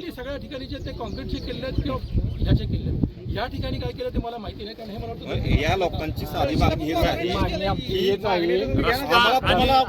ठिकाणी सगळ्या ठिकाणी जे ते कॉन्क्रीटचे किल्ले आहेत किंवा ह्याचे किल्ले आहेत. या ठिकाणी काय केलं ते मला माहिती नाही कारण हे मला वाटतं या लोकांची साधी मागणी हेच आहे. की आम्हाला तुम्हाला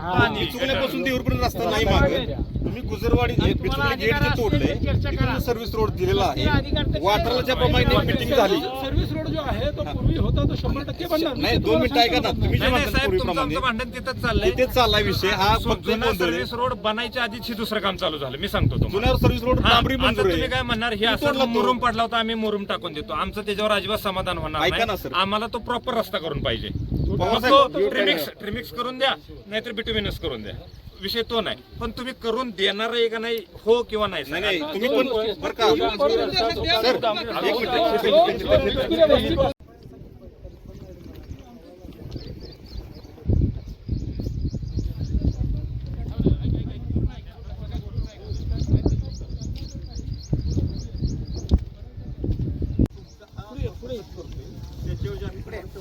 चुकण्यापासून देऊरपर्यंत रस्ता नाही मागत. तुम्ही गुजरवाडी बिचुकले गेट जे तोडले सर्व्हिस रोड दिलेला आहे वाटरला ज्या प्रमाणे मिटिंग झाली. सर्व्हिस रोड जो आहे तो पूर्वी होता तो शंभर टक्के बनणार. नाही दोन मिनिटं ऐका ना. तुम्ही जे नाही नाही म्हणता साहेब तुमचं पूर्वीप्रमाणे आमचं भांडण तिथंच चाललंय. तिथेच चाललाय विषय. हा फक्त जुना गोंधळ आहे. सर्व्हिस रोड बनायच्या आधीच हे दुसरं काम चालू झालं. मी सांगतो तुम्हाला. सर्व्हिस रोड हा, डांबरी आता मंजूर तुम्ही आहे काय म्हणणार? हे असं तो. मुरुम पडला होता आम्ही मुरुम टाकून देतो. आमचं त्याच्यावर अजिबात समाधान होणार ऐका ना, नाही. सर. आम्हाला तो प्रॉपर रस्ता करून पाहिजे. मग ट्रिमिक्स ट्रिमिक्स करून द्या नाहीतर बिटुमिनस करून द्या. विषय तो नाही. पण तुम्ही करून देणार आहे का नाही हो किंवा नाही नाही सांगा. नाही तुम्ही पण बरं का. सर एक मिनिट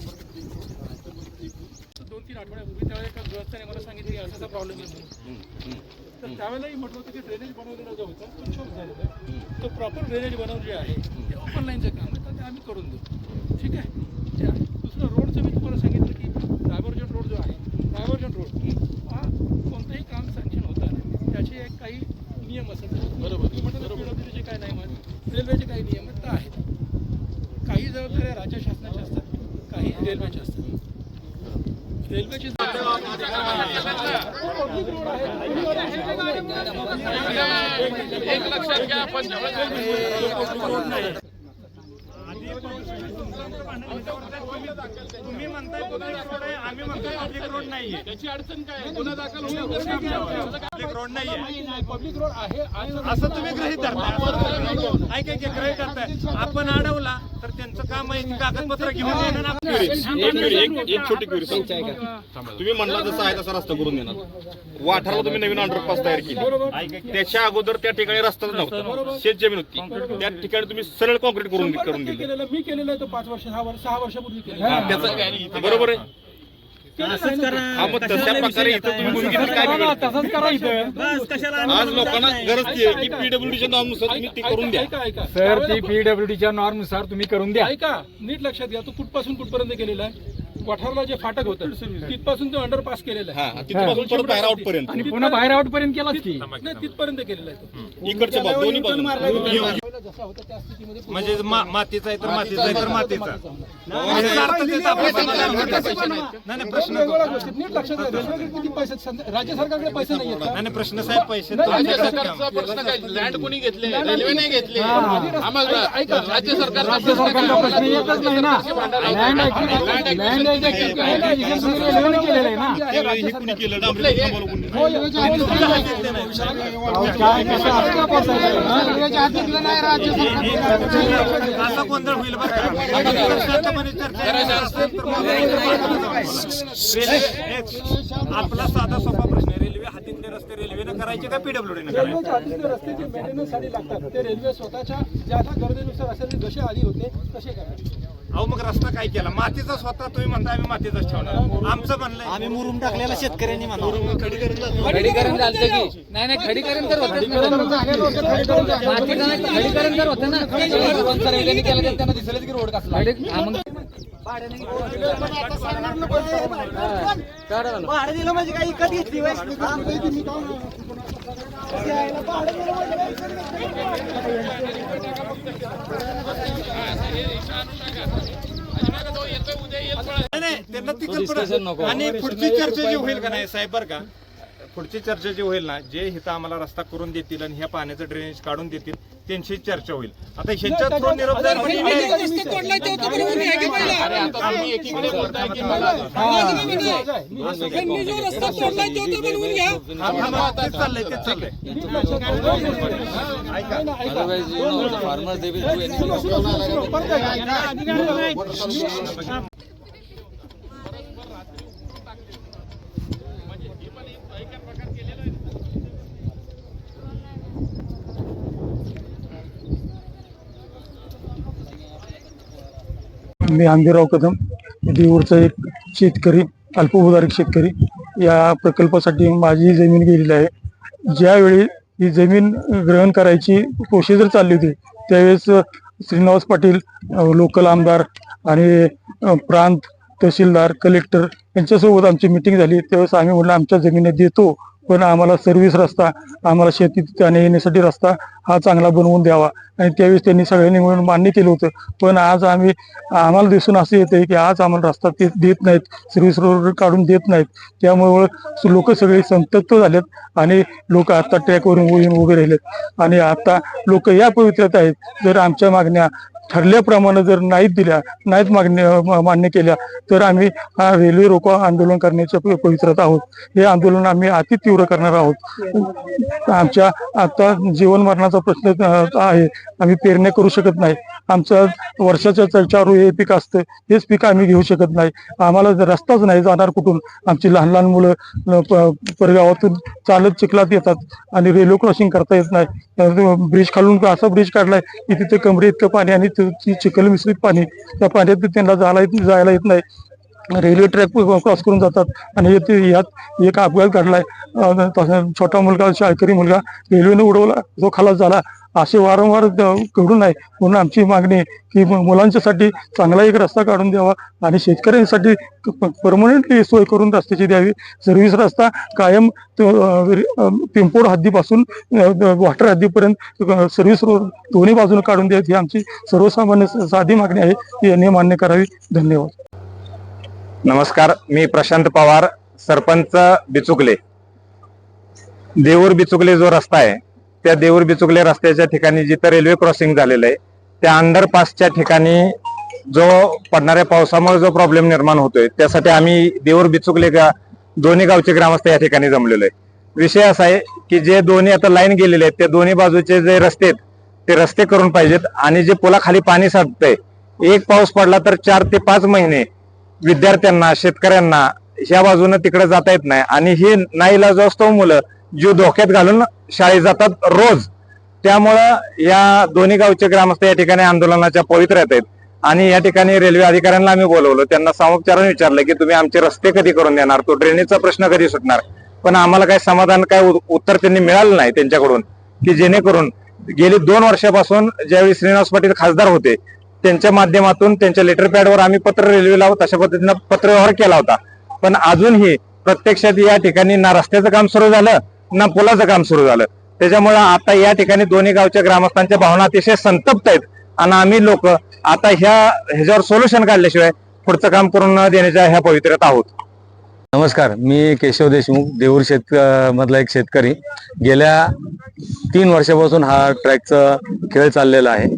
दोन तीन आठवड्यापूर्वी त्यावेळेला एका गृहस्थाने मला सांगितलं की असा प्रॉब्लेम आहे म्हणून तर त्यावेळेलाही म्हटलं होतं की ड्रेनेज बनवलेला जो होता तो छोट झालेला आहे. तो प्रॉपर ड्रेनेज जे आहे ते ओपन लाईनचं काम आहे. तर ते आम्ही करून देऊ. ठीक आहे? दुसरं रोडचं मी तुम्हाला सांगितलं की डायव्हर्जन रोड जो आहे डायव्हर्जन रोड हा कोणतंही काम सँक्शन होताना त्याचे एक काही नियम असतात. बरोबर पीडब्ल्यूडीचे काय नाही मग रेल्वेचे काही नियम आहेत तर आहेत. काही जबाबदाऱ्या राज्य शासनाच्या असतात काही रेल्वेच्या असतात. रेल्वेची तुम्ही म्हणताय पब्लिक आम्ही म्हणतोय पब्लिक रोड नाहीये. त्याची अडचण काय गुन्हा दाखल पब्लिक रोड नाहीये. पब्लिक रोड आहे. असं तुम्ही गृहित धरताय. ऐका की गृहित धरताय. आपण अडवला तर त्यांचं काम आहे की कागदपत्र घेऊन येणं. ना एक छोटी क्वेरी तुम्ही म्हणला जसं आहे तसा रस्ता करून देणार. वाठारला तुम्ही नवीन अंडरपास तयार केली. त्याच्या अगोदर त्या ठिकाणी रस्ताच नव्हता. शेत जमीन होती. त्या ठिकाणी तुम्ही सरळ कॉन्क्रीट करून करून दिलं. मी केलेलं आहे तो पाच वर्ष सहा वर्ष सहा वर्षापूर्वी केलेलं. त्याचं बरोबर आहे हा मग तशा प्रकारे इथं तुम्ही भूमिकेत काय बिघडलं? आज लोकांना गरज ती आहे की पीडब्ल्यूडीच्या नावानुसार तुम्ही ती करून द्या. सर ती पीडब्ल्यूडीच्या नॉर्मनुसार तुम्ही करून द्या. ऐका नीट लक्षात घ्या. तो कुठपासून कुठपर्यंत केलेला आहे? वठारला जे फाटक होतं तिथपासून तो अंडरपास केलेला आहे हा तिथपासून परत बाहेर आउट पर्यंत आणि पुन्हा बाहेर आउट पर्यंत केलाच की नाही तिथपर्यंत केलेला आहे तो. इकडच्या बाजू दोन्ही बाजू पहिला जसा होता त्या स्थितीमध्ये म्हणजे मातीचा आहे तर मातीचा आहे तर मातीचा प्रश्न नीट लक्षात किती पैसे राज्य सरकारकडे पैसे नाही प्रश्न साहेब पैसे नाही, तुमच्याकडे राज्य काम. सरकारचा प्रश्न काय लँड कोणी घेतले रेल्वे नाही घेतली आम्हाला. राज्य सरकारचा राज्य सरकारचा प्रश्न येतच नाही ना लँड लँड हे? हो? हा? गोंधळ होईल. आपला साधा सोपा प्रश्न आहे रेल्वे हातीतले रस्ते रेल्वेनं करायचे का पीडब्ल्यूडीनं करायचे रेल्वेच्या आधीचे रस्ते जे मेंटेनन्ससाठी लागतात ते रेल्वे स्वतःच्या ज्या गरजेनुसार असेल ते जसे आधी होते तसे करायचे अहो मग रस्ता काय केला? मातीचा स्वतः तुम्ही म्हणता आम्ही मातीचाच ठेवणार. आमचं म्हणलंय. आम्ही मुरुम टाकलेला शेतकऱ्यांनी खडीकरण झालं. की. नाही नाही खडीकरण तर नाही, खडीकरण तर होतं ना त्यांना दिसलंच की रोड कसला. हा, मग नाही, ती कल्पना आणि पुढची चर्चा जी होईल का नाही साहेब बरं का पुढची चर्चा जी होईल ना जे इथं आम्हाला रस्ता करून देतील आणि ह्या पाण्याचं ड्रेनेज काढून देतील त्यांची चर्चा होईल आता ह्यांच्या थ्रू निरोप जाईल म्हणजे अरे आता तुम्ही एकीकडे बोलताय की हा, हा, हा, तेच चाललंय तेच चाललंय. Farmer they will do anything. परत ऐका. मी आंबीराव कदम देऊरचा एक शेतकरी अल्पभूधारक शेतकरी. या प्रकल्पासाठी माझी जमीन गेलेली आहे. ज्यावेळी ही जमीन ग्रहण करायची प्रोसिजर चालली होती त्यावेळेस श्रीनिवास पाटील लोकल आमदार आणि प्रांत तहसीलदार कलेक्टर यांच्यासोबत आमची मिटिंग झाली. त्यावेळेस आम्ही म्हटलं आमच्या जमिनी देतो. पण आम्हाला सर्व्हिस रस्ता आम्हाला शेतीत जाण्या येण्यासाठी रस्ता हा चांगला बनवून द्यावा. आणि त्यावेळेस त्यांनी सगळ्यांनी मिळून मान्य केलं होतं. पण आज आम्ही आम्हाला दिसून असं येतंय की आज आम्हाला रस्ता ते देत नाहीत सर्व्हिस रोड काढून देत नाहीत. त्यामुळं लोक सगळे संतप्त झालेत आणि लोक आता ट्रॅकवरून येऊन उभे राहिलेत. आणि आता लोक या पवित्र्यात आहेत. जर आमच्या मागण्या ठरल्याप्रमाणे जर नाहीत दिल्या नाहीत मागण्या मान्य केल्या तर आम्ही हा रेल्वे रोको आंदोलन करण्याच्या प- आहोत. हे आंदोलन आम्ही अति तीव्र करणार आहोत. आमच्या आता जीवन मरणाचा प्रश्न आहे. आम्ही पेरण्या करू शकत नाही. आमचं वर्षाच्या च- चारू हे पीक असतं हेच पीक आम्ही घेऊ शकत नाही. आम्हाला जर रस्ताच नाही जाणार कुठून आमची लहान लहान मुलं परगावातून चालत चिखलात येतात आणि रेल्वे क्रॉसिंग करता येत नाही. ब्रिज खालून असा ब्रिज काढलाय की तिथे कमरे इतकं पाणी आणि चिखल मिश्रित पाणी त्या पाण्यात त्यांना जायला येत जायला येत नाही. रेल्वे ट्रॅक क्रॉस करून जातात. आणि ते यात एक अपघात घडलाय. तसा छोटा मुलगा शाळकरी मुलगा रेल्वेने उडवला. जो खालास झाला. असे वारंवार घडू घडून आहे म्हणून आमची मागणी आहे की मुलांच्यासाठी चांगला एक रस्ता काढून द्यावा आणि शेतकऱ्यांसाठी परमनंटली सोय करून रस्त्याची द्यावी. सर्व्हिस रस्ता कायम पिंपोड हद्दीपासून वॉटर वाटर हद्दीपर्यंत सर्व्हिस रोड दोन्ही बाजूने काढून द्यावी. ही आमची सर्वसामान्य साधी मागणी आहे. ती यांनी मान्य करावी. धन्यवाद. नमस्कार मी प्रशांत पवार सरपंच बिचुकले. देऊर बिचुकले जो रस्ता आहे त्या देऊर बिचुकले रस्त्याच्या ठिकाणी जिथं रेल्वे क्रॉसिंग झालेलं आहे त्या अंडरपासच्या ठिकाणी जो पडणाऱ्या पावसामुळे जो प्रॉब्लेम निर्माण होतोय त्यासाठी आम्ही देऊर बिचुकले गा दोन्ही गावचे ग्रामस्थ या ठिकाणी जमलेलो आहे. विषय असा आहे की जे दोन्ही आता लाईन गेलेले आहेत त्या दोन्ही बाजूचे जे रस्ते आहेत ते रस्ते करून पाहिजेत आणि जे पुलाखाली पाणी साधतंय एक पाऊस पडला तर चार ते पाच महिने विद्यार्थ्यांना शेतकऱ्यांना ह्या बाजूने तिकडे जाता येत नाही. आणि ही नाईलाज असतो मुलं जीव धोक्यात घालून शाळेत जातात रोज. त्यामुळं या दोन्ही गावचे ग्रामस्थ या ठिकाणी आंदोलनाच्या पवित्र्यात आहेत. आणि या ठिकाणी रेल्वे अधिकाऱ्यांना आम्ही बोलवलं. त्यांना सामोपचारून विचारलं की तुम्ही आमचे रस्ते कधी करून देणार? तो ड्रेनेजचा प्रश्न कधी सुटणार? पण आम्हाला काय समाधान काय उत्तर त्यांनी मिळालं नाही त्यांच्याकडून की जेणेकरून गेली दोन वर्षापासून ज्यावेळी श्रीनिवास पाटील खासदार होते त्यांच्या माध्यमातून त्यांच्या लेटर पॅडवर आम्ही पत्र रेल्वेला तशा पद्धतीनं पत्रव्यवहार केला होता. पण अजूनही प्रत्यक्षात या ठिकाणी ना रस्त्याचं काम सुरू झालं ना पुलाचं काम सुरू झालं. त्याच्यामुळे आता या ठिकाणी दोन्ही गावच्या ग्रामस्थांच्या भावना अतिशय संतप्त आहेत आणि आम्ही लोक आता ह्या ह्याच्यावर सोल्युशन काढल्याशिवाय पुढचं काम करून न देण्याच्या ह्या पवित्र्यात आहोत. नमस्कार मी केशव देशमुख देऊर शेत मधला एक शेतकरी. गेल्या तीन वर्षापासून हा ट्रॅकचा खेळ चाललेला आहे.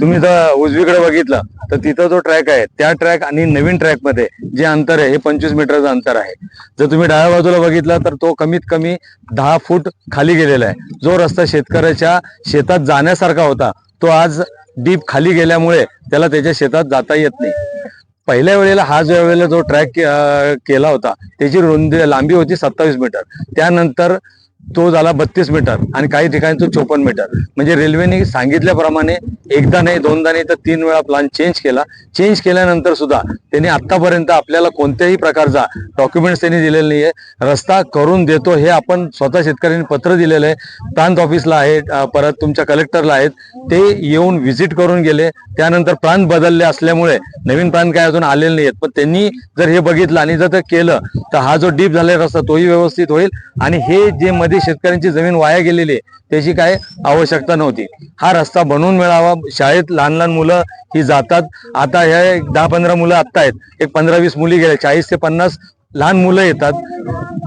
तुम्ही जर उजवीकडे बघितलं तर तिथं जो ट्रॅक आहे त्या ट्रॅक आणि नवीन ट्रॅकमध्ये जे अंतर आहे हे पंचवीस मीटरचं अंतर आहे. जर तुम्ही डाव्या बाजूला बघितलं तर तो कमीत कमी दहा फूट खाली गेलेला आहे. जो रस्ता शेतकऱ्याच्या शेतात जाण्यासारखा होता तो आज डीप खाली गेल्यामुळे त्याला त्याच्या शेतात जाता येत नाही. पहिल्या वेळेला हा जो वेळेला जो ट्रॅक केला होता त्याची रुंदी लांबी होती सत्तावीस मीटर. त्यानंतर तो झाला बत्तीस मीटर आणि काही ठिकाणी तो चोपन्न मीटर. म्हणजे रेल्वेने सांगितल्याप्रमाणे एकदा नाही दोनदा नाही तर तीन वेळा प्लान चेंज केला. चेंज केल्यानंतर सुद्धा त्यांनी आतापर्यंत आपल्याला कोणत्याही प्रकारचा डॉक्युमेंट्स त्यांनी दिलेले नाहीये. रस्ता करून देतो हे आपण स्वतः शेतकऱ्यांनी पत्र दिलेलं आहे. प्रांत ऑफिसला आहे परत तुमच्या कलेक्टरला आहेत. ते येऊन व्हिजिट करून गेले. त्यानंतर प्रांत बदलले असल्यामुळे नवीन प्रांत काय अजून आलेले नाहीत पण त्यांनी जर हे बघितलं आणि जर ते केलं तर हा जो डीप झालेला रस्ता तोही व्यवस्थित होईल आणि हे जे मध्ये शेतकऱ्यांची जमीन वाया गेलेली आहे त्याची काय आवश्यकता नव्हती. हा रस्ता बनवून मिळावा. शाळेत लहान लहान मुलं ही जातात. आता ह्या दहा पंधरा मुलं आत्ता आहेत. एक पंधरा वीस मुली गेल्या. चाळीस ते पन्नास लहान मुलं येतात.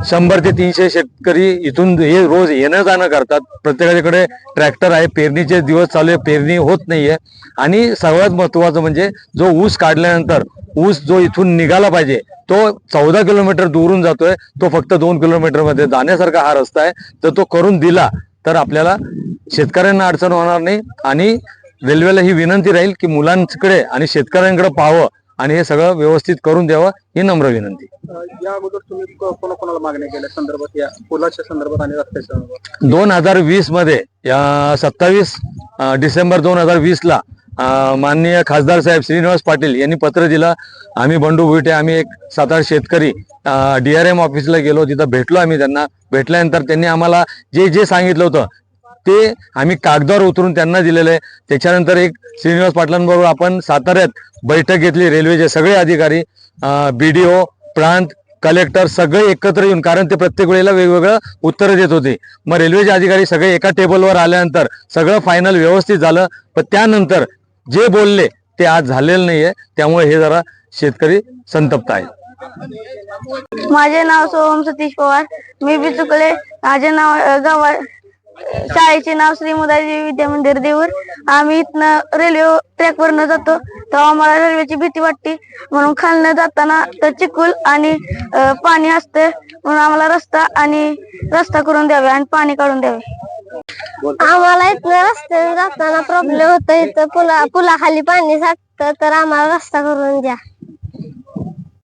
शंभर ते तीनशे शेतकरी इथून हे रोज येणं जाणं करतात. प्रत्येकाच्याकडे ट्रॅक्टर आहे. पेरणीचे दिवस चालू आहे. पेरणी होत नाहीये. आणि सर्वात महत्वाचं म्हणजे जो ऊस काढल्यानंतर ऊस जो इथून निघाला पाहिजे तो चौदा किलोमीटर दूरून जातोय. तो फक्त दोन किलोमीटरमध्ये जाण्यासारखा हा रस्ता आहे. तर तो करून दिला तर आपल्याला शेतकऱ्यांना अडचण होणार नाही. आणि रेल्वेला ही विनंती राहील की मुलांकडे आणि शेतकऱ्यांकडे पाहावं. आणि हे सगळं व्यवस्थित करून द्यावं ही नम्र विनंती. या अगोदर तुम्ही कोणा कोणाला मागण्या केल्या संदर्भात? या पुलाच्या संदर्भात आणि रस्त्याच्या संदर्भात? दोन हजार वीसमध्ये या सत्तावीस डिसेंबर दोन हजार वीस ला माननीय खासदार साहेब श्रीनिवास पाटील यांनी पत्र दिलं. आम्ही बंडू भुईटे आम्ही एक सात आठ शेतकरी डीआरएम ऑफिसला गेलो. तिथं भेटलो आम्ही त्यांना. भेटल्यानंतर त्यांनी आम्हाला जे जे सांगितलं होतं ते आम्ही कागदावर उतरून त्यांना दिलेलं आहे. त्याच्यानंतर एक श्रीनिवास पाटलांबरोबर आपण साताऱ्यात बैठक घेतली. रेल्वेचे सगळे अधिकारी बी डी ओ प्रांत कलेक्टर सगळे एकत्र येऊन कारण ते प्रत्येक वेळेला वेगवेगळं उत्तरं देत होते. मग रेल्वेचे अधिकारी सगळे एका टेबलवर आल्यानंतर सगळं फायनल व्यवस्थित झालं. पण त्यानंतर जे बोलले ते आज झालेलं नाहीये. त्यामुळे हे जरा शेतकरी संतप्त आहे माझे नाव सोहम सतीश पवार. मी बी चुकले. माझे नाव गावा शाळेचे नाव श्री मुदाजी विद्या मंदिर देऊर. आम्ही इथनं रेल्वे ट्रॅक वरनं जातो. तेव्हा आम्हाला रेल्वेची भीती वाटते म्हणून खालनं जाताना तर चिखल आणि पाणी असतं. म्हणून आम्हाला रस्ता आणि रस्ता करून द्यावे आणि पाणी काढून द्यावे. आम्हाला इथनं रस्त्याने जाताना प्रॉब्लेम होतो. इथं पुला पुलाखाली पाणी साठतं. तर आम्हाला रस्ता करून द्या.